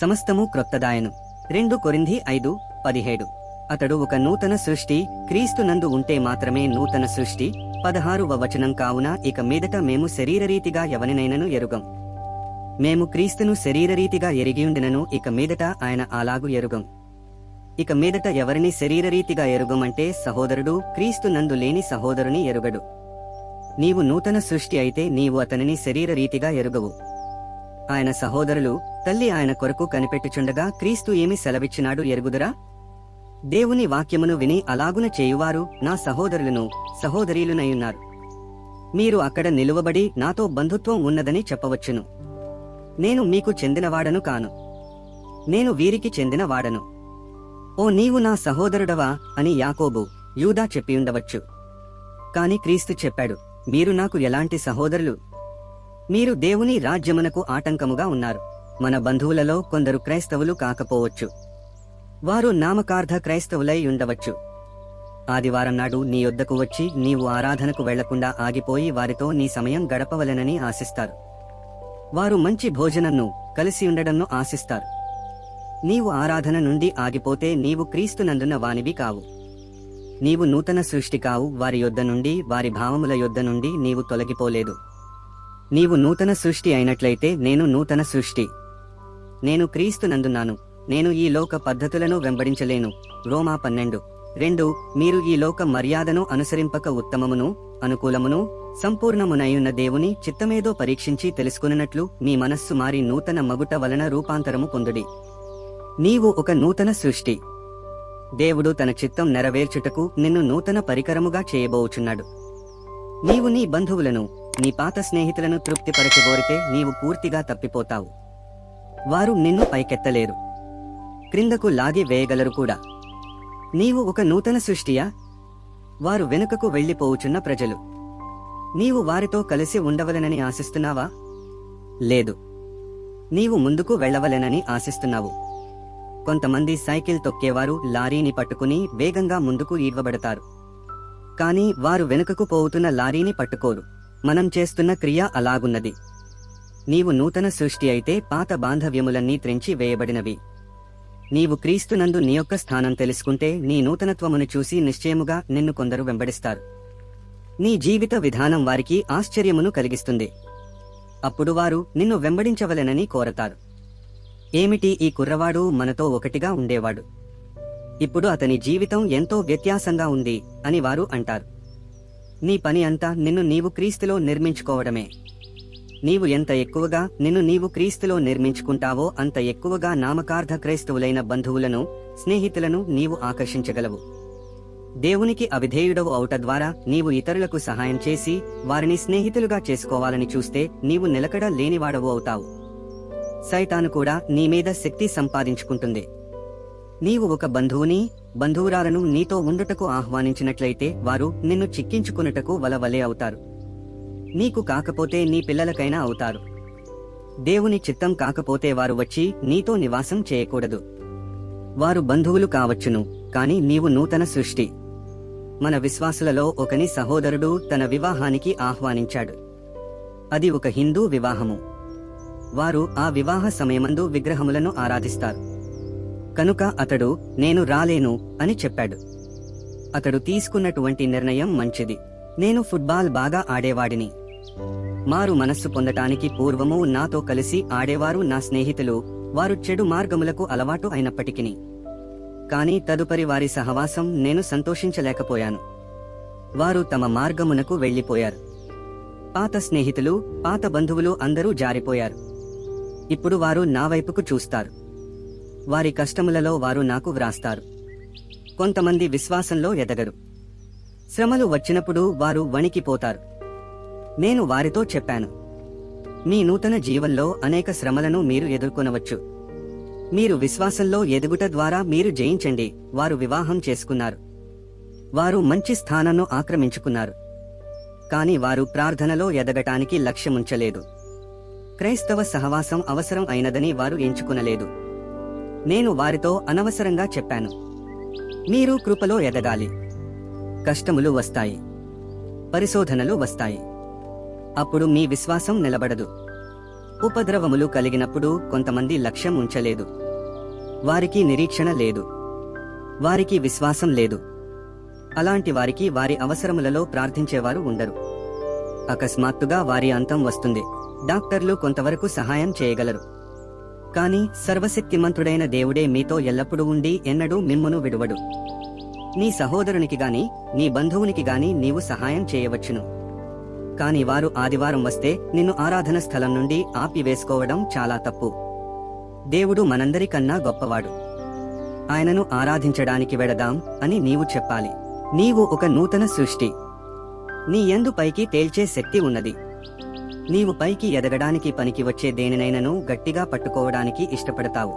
సమస్తము క్రొత్తదాయను. రెండు కొరింది ఐదు పదిహేడు. అతడు ఒక నూతన సృష్టి క్రీస్తునందు ఉంటే మాత్రమే నూతన సృష్టి పదహారువ వచనం కావున ఇక మీదట మేము శరీరరీతిగా ఎవరినైనను ఎరుగం. మేము క్రీస్తును శరీరరీతిగా ఎరిగియుండినను ఇక మీదట ఆయన అలాగు ఎరుగం. ఇక మీదట ఎవరిని శరీరరీతిగా ఎరుగమంటే సహోదరుడు క్రీస్తునందు లేని సహోదరుని ఎరుగడు. నీవు నూతన సృష్టి అయితే నీవు అతనిని శరీరరీతిగా ఎరుగవు. ఆయన సహోదరులు తల్లి ఆయన కొరకు కనిపెట్టుచుండగా క్రీస్తు ఏమి సెలవిచ్చినాడు ఎరుగుదురా? దేవుని వాక్యమును విని అలాగున చేయువారు నా సహోదరులను సహోదరీలునయున్నారు మీరు అక్కడ నిలువబడి నాతో బంధుత్వం ఉన్నదని చెప్పవచ్చును. నేను మీకు చెందినవాడను కాను. నేను వీరికి చెందినవాడను. ఓ నీవు నా సహోదరుడవా అని యాకోబు యూదా చెప్పియుండవచ్చు కాని క్రీస్తు చెప్పాడు మీరు నాకు ఎలాంటి సహోదరులు మీరు దేవుని రాజ్యమునకు ఆటంకముగా ఉన్నారు. మన బంధువులలో కొందరు క్రైస్తవులు కాకపోవచ్చు. వారు నామకార్థ క్రైస్తవులై ఉండవచ్చు. ఆదివారం నాడు నీ యొద్దకు వచ్చి నీవు ఆరాధనకు వెళ్ళకుండా ఆగిపోయి వారితో నీ సమయం గడపవలెనని ఆశిస్తారు. వారు మంచి భోజనంను కలిసి ఉండడంను ఆశిస్తారు. నీవు ఆరాధన నుండి ఆగిపోతే నీవు క్రీస్తునందున్న వానివి కావు. నీవు నూతన సృష్టి కావు. వారి యొద్ద నుండి వారి భావముల యొద్ద నుండి నీవు తొలగిపోలేదు. నీవు నూతన సృష్టి అయినట్లయితే నేను నూతన సృష్టి. నేను క్రీస్తునందున్నాను నేను ఈ లోక పద్ధతులను వెంబడించలేను. రోమా పన్నెండు. రెండు మీరు ఈ లోక మర్యాదను అనుసరింపక ఉత్తమమును అనుకూలమును సంపూర్ణమునయున్న దేవుని చిత్తమేదో పరీక్షించి తెలుసుకున్నట్లు మీ మనస్సు మారి నూతన మగుట వలన రూపాంతరము పొందుడి. నీవు ఒక నూతన సృష్టి. దేవుడు తన చిత్తం నెరవేర్చుటకు నిన్ను నూతన పరికరముగా చేయబోచున్నాడు. నీవు నీ బంధువులను నీ పాత స్నేహితులను తృప్తిపరచగోరితే నీవు పూర్తిగా తప్పిపోతావు. వారు నిన్ను పైకెత్తలేరు. క్రిందకు లాగి వేయగలరు కూడా. నీవు ఒక నూతన సృష్టియా? వారు వెనుకకు వెళ్ళిపోవుచున్న ప్రజలు. నీవు వారితో కలిసి ఉండవలెనని ఆశిస్తున్నావా? లేదు. నీవు ముందుకు వెళ్ళవలెనని ఆశిస్తున్నావు. కొంతమంది సైకిల్ తొక్కేవారు లారీని పట్టుకుని వేగంగా ముందుకు ఈడ్వబడతారు. కానీ వారు వెనుకకు పోవుతున్న లారీని పట్టుకోరు. మనం చేస్తున్న క్రియ అలాగున్నది. నీవు నూతన సృష్టి అయితే పాత బాంధవ్యములన్నీ త్రెంచి వేయబడినవి. నీవు క్రీస్తునందు నీ యొక్క స్థానం తెలుసుకుంటే నీ నూతనత్వమును చూసి నిశ్చయముగా నిన్ను కొందరు వెంబడిస్తారు. నీ జీవిత విధానం వారికి ఆశ్చర్యమును కలిగిస్తుంది. అప్పుడు వారు నిన్ను వెంబడించవలెనని కోరతారు. ఏమిటి ఈ కుర్రవాడు మనతో ఒకటిగా ఉండేవాడు? ఇప్పుడు అతని జీవితం ఎంతో వ్యత్యాసంగా ఉంది అని వారు అంటారు. నీ పని అంతా నిన్ను నీవు క్రీస్తులో నిర్మించుకోవడమే. నీవు ఎంత ఎక్కువగా నిన్ను నీవు క్రీస్తులో నిర్మించుకుంటావో అంత ఎక్కువగా నామకార్థ క్రైస్తవులైన బంధువులను స్నేహితులను నీవు ఆకర్షించగలవు. దేవునికి అవిధేయుడవు అవుట ద్వారా నీవు ఇతరులకు సహాయం చేసి వారిని స్నేహితులుగా చేసుకోవాలని చూస్తే నీవు నిలకడ లేనివాడవు అవుతావు. సైతాను కూడా నీ మీద శక్తి సంపాదించుకుంటుంది. నీవు ఒక బంధువుని బంధువురాలను నీతో ఉండుటకు ఆహ్వానించినట్లయితే వారు నిన్ను చిక్కించుకున్నటకు వలవలే అవుతారు. నీకు కాకపోతే నీ పిల్లలకైనా అవుతారు. దేవుని చిత్తం కాకపోతే వారు వచ్చి నీతో నివాసం చేయకూడదు. వారు బంధువులు కావచ్చును కాని నీవు నూతన సృష్టి. మన విశ్వాసులలో ఒకని సహోదరుడు తన వివాహానికి ఆహ్వానించాడు. అది ఒక హిందూ వివాహము. వారు ఆ వివాహ సమయమందు విగ్రహములను ఆరాధిస్తారు. కనుక అతడు నేను రాలేను అని చెప్పాడు. అతడు తీసుకున్నటువంటి నిర్ణయం మంచిది. నేను ఫుట్బాల్ బాగా ఆడేవాడిని. మారు మనస్సు పొందటానికి పూర్వము నాతో కలిసి ఆడేవారు నా స్నేహితులు వారు చెడు మార్గములకు అలవాటు అయినప్పటికిని. కానీ తదుపరి వారి సహవాసం నేను సంతోషించలేకపోయాను. వారు తమ మార్గమునకు వెళ్ళిపోయారు పాత స్నేహితులు పాత బంధువులు అందరూ జారిపోయారు. ఇప్పుడు వారు నా వైపుకు చూస్తారు. వారి కష్టములలో వారు నాకు వ్రాస్తారు. కొంతమంది విశ్వాసంలో ఎదగరు. శ్రమలు వచ్చినప్పుడు వారు వణికిపోతారు నేను వారితో చెప్పాను. మీ నూతన జీవంలో అనేక శ్రమలను మీరు ఎదుర్కొనవచ్చు. మీరు విశ్వాసంలో ఎదుగుట ద్వారా మీరు జయించండి వారు వివాహం చేసుకున్నారు. వారు మంచి స్థానాన్ని ఆక్రమించుకున్నారు. కాని వారు ప్రార్థనలో ఎదగటానికి లక్ష్యముంచలేదు. క్రైస్తవ సహవాసం అవసరం అయినదని వారు ఎంచుకునలేదు. నేను వారితో అనవసరంగా చెప్పాను. మీరు కృపలో ఎదగాలి. కష్టములు వస్తాయి. పరిశోధనలు వస్తాయి. అప్పుడు మీ విశ్వాసం నిలబడదు. ఉపద్రవములు కలిగినప్పుడు కొంతమంది లక్ష్యం ఉంచలేదు. వారికి నిరీక్షణ లేదు. వారికి విశ్వాసం లేదు. అలాంటి వారికి వారి అవసరములలో ప్రార్థించేవారు ఉండరు. అకస్మాత్తుగా వారి అంతం వస్తుంది. డాక్టర్లు కొంతవరకు సహాయం చేయగలరు. కాని సర్వశక్తిమంతుడైన దేవుడే మీతో ఎల్లప్పుడూ ఉండి ఎన్నడూ మిమ్మును విడువడు. నీ సహోదరునికి గాని నీ బంధువునికి గాని నీవు సహాయం చేయవచ్చును. కాని వారు ఆదివారం వస్తే నిన్ను ఆరాధన స్థలం నుండి ఆపివేసుకోవడం చాలా తప్పు. దేవుడు మనందరికన్నా గొప్పవాడు. ఆయనను ఆరాధించడానికి వెడదాం అని నీవు చెప్పాలి. నీవు ఒక నూతన సృష్టి. నీ ఎందు పైకి తేల్చే శక్తి ఉన్నది. నీవు పైకి ఎదగడానికి పనికి వచ్చే దేనినైనను గట్టిగా పట్టుకోవడానికి ఇష్టపడతావు.